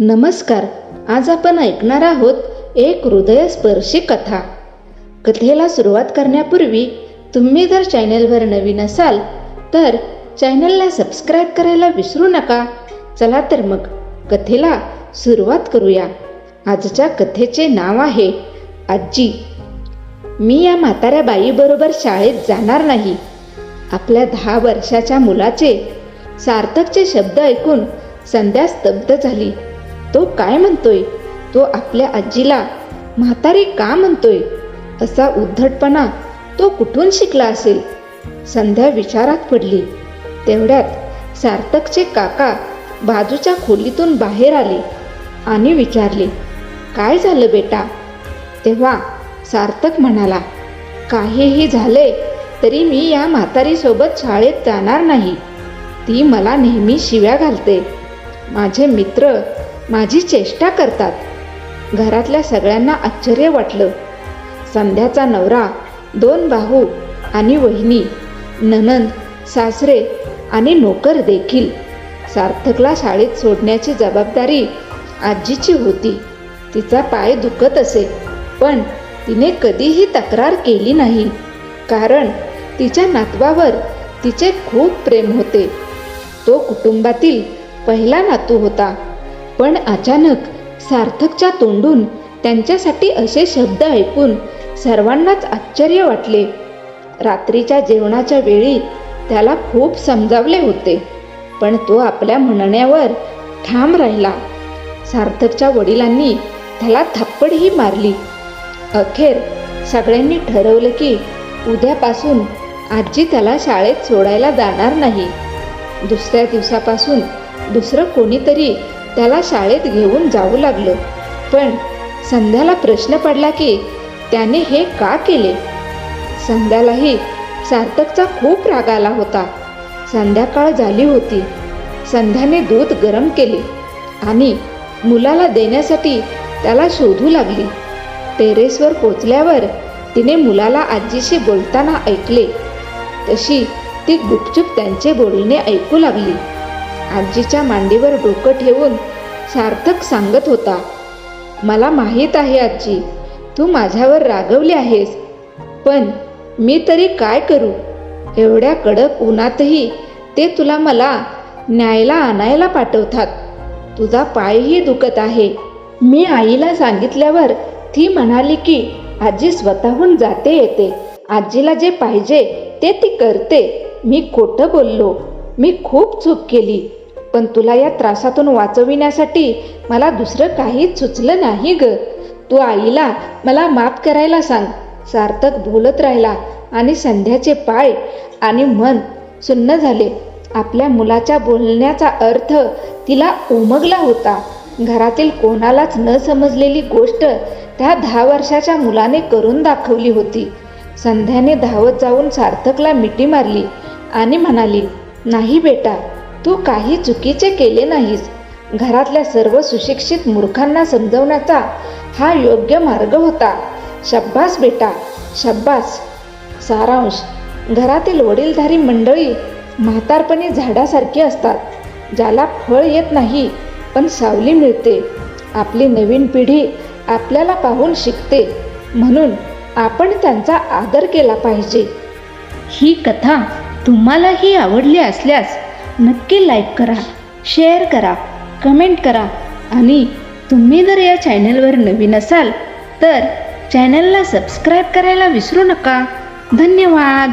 नमस्कार आज आपण ऐकणार आहोत एक हृदयस्पर्शी कथा. कथेला सुरुवात करण्यापूर्वी तुम्ही जर चॅनेलवर नवीन असाल तर चॅनलला सबस्क्राईब करायला विसरू नका. चला तर मग कथेला सुरुवात करूया. आजच्या कथेचे नाव आहे आजी मी या म्हाताऱ्या बाईबरोबर शाळेत जाणार नाही. आपल्या दहा वर्षाच्या मुलाचे सार्थकचे शब्द ऐकून संध्या स्तब्ध झाली. तो काय म्हणतोय? तो आपल्या आजीला म्हातारी का म्हणतोय? असा उद्धटपणा तो कुठून शिकला असेल? संध्या विचारात पडली. तेवढ्यात सार्थकचे काका बाजूच्या खोलीतून बाहेर आले आणि विचारले काय झालं बेटा? तेव्हा सार्थक म्हणाला काहीही झाले तरी मी या म्हातारीसोबत शाळेत जाणार नाही. ती मला नेहमी शिव्या घालते. माझे मित्र माझी चेष्टा करतात. घरातल्या सगळ्यांना आश्चर्य वाटलं. संध्याचा नवरा दोन भाऊ आणि वहिनी ननंद सासरे आणि नोकर देखील सार्थकला शाळेत सोडण्याची जबाबदारी आजीची होती. तिचा पाय दुखत असे पण तिने कधीही तक्रार केली नाही कारण तिच्या नातवावर तिचे खूप प्रेम होते. तो कुटुंबातील पहिला नातू होता. पण अचानक सार्थकच्या तोंडून त्यांच्यासाठी असे शब्द ऐकून सर्वांनाच आश्चर्य वाटले. रात्रीच्या जेवणाच्या वेळी त्याला खूप समजावले होते पण तो आपल्या म्हणण्यावर ठाम राहिला. सार्थकच्या वडिलांनी त्याला थप्पडही मारली. अखेर सगळ्यांनी ठरवलं की उद्यापासून आजी त्याला शाळेत सोडायला जाणार नाही. दुसऱ्या दिवसापासून दुसरं कोणीतरी त्याला शाळेत घेऊन जाऊ लागलं. पण संध्याला प्रश्न पडला की त्याने हे का केले? संध्यालाही सार्थकचा खूप राग आला होता. संध्याकाळ झाली होती. संध्याने दूध गरम केले आणि मुलाला देण्यासाठी त्याला शोधू लागली. टेरेसवर पोचल्यावर तिने मुलाला आजीशी बोलताना ऐकले. तशी ती गुपचूप त्यांचे बोलणे ऐकू लागली. आजीच्या मांडीवर डोकं ठेवून सार्थक सांगत होता मला माहीत आहे आजी तू माझ्यावर रागवली आहेस पण मी तरी काय करू? एवढ्या कडक उन्हातही ते तुला मला न्यायला आणायला पाठवतात. तुझा पायही दुखत आहे. मी आईला सांगितल्यावर ती म्हणाली की आजी स्वतःहून जाते येते. आजीला जे पाहिजे ते ती करते. मी खोटं बोललो. मी खूप चूक केली. पण तुला या त्रासातून वाचविण्यासाठी मला दुसरं काहीच सुचलं नाही ग. तू आईला मला माफ करायला सांग. सार्थक बोलत राहिला आणि संध्याचे पाय आणि मन सुन्न झाले. आपल्या मुलाच्या बोलण्याचा अर्थ तिला उमगला होता. घरातील कोणालाच न समजलेली गोष्ट त्या दहा वर्षाच्या मुलाने करून दाखवली होती. संध्याने धावत जाऊन सार्थकला मिठी मारली आणि म्हणाली नाही बेटा तू काही चुकीचे केले नाहीस. घरातल्या सर्व सुशिक्षित मूर्खांना समजवण्याचा हा योग्य मार्ग होता. शब्बास बेटा शब्बास. सारांश. घरातील वडीलधारी मंडळी म्हातारपणी झाडासारखी असतात. ज्याला फळ येत नाही पण सावली मिळते. आपली नवीन पिढी आपल्याला पाहून शिकते. म्हणून आपण त्यांचा आदर केला पाहिजे. ही कथा तुम्हालाही आवडली असल्यास नक्की लाईक करा शेअर करा कमेंट करा. आणि तुम्ही जर या चॅनलवर नवीन असाल तर चॅनलला सबस्क्राईब करायला विसरू नका. धन्यवाद.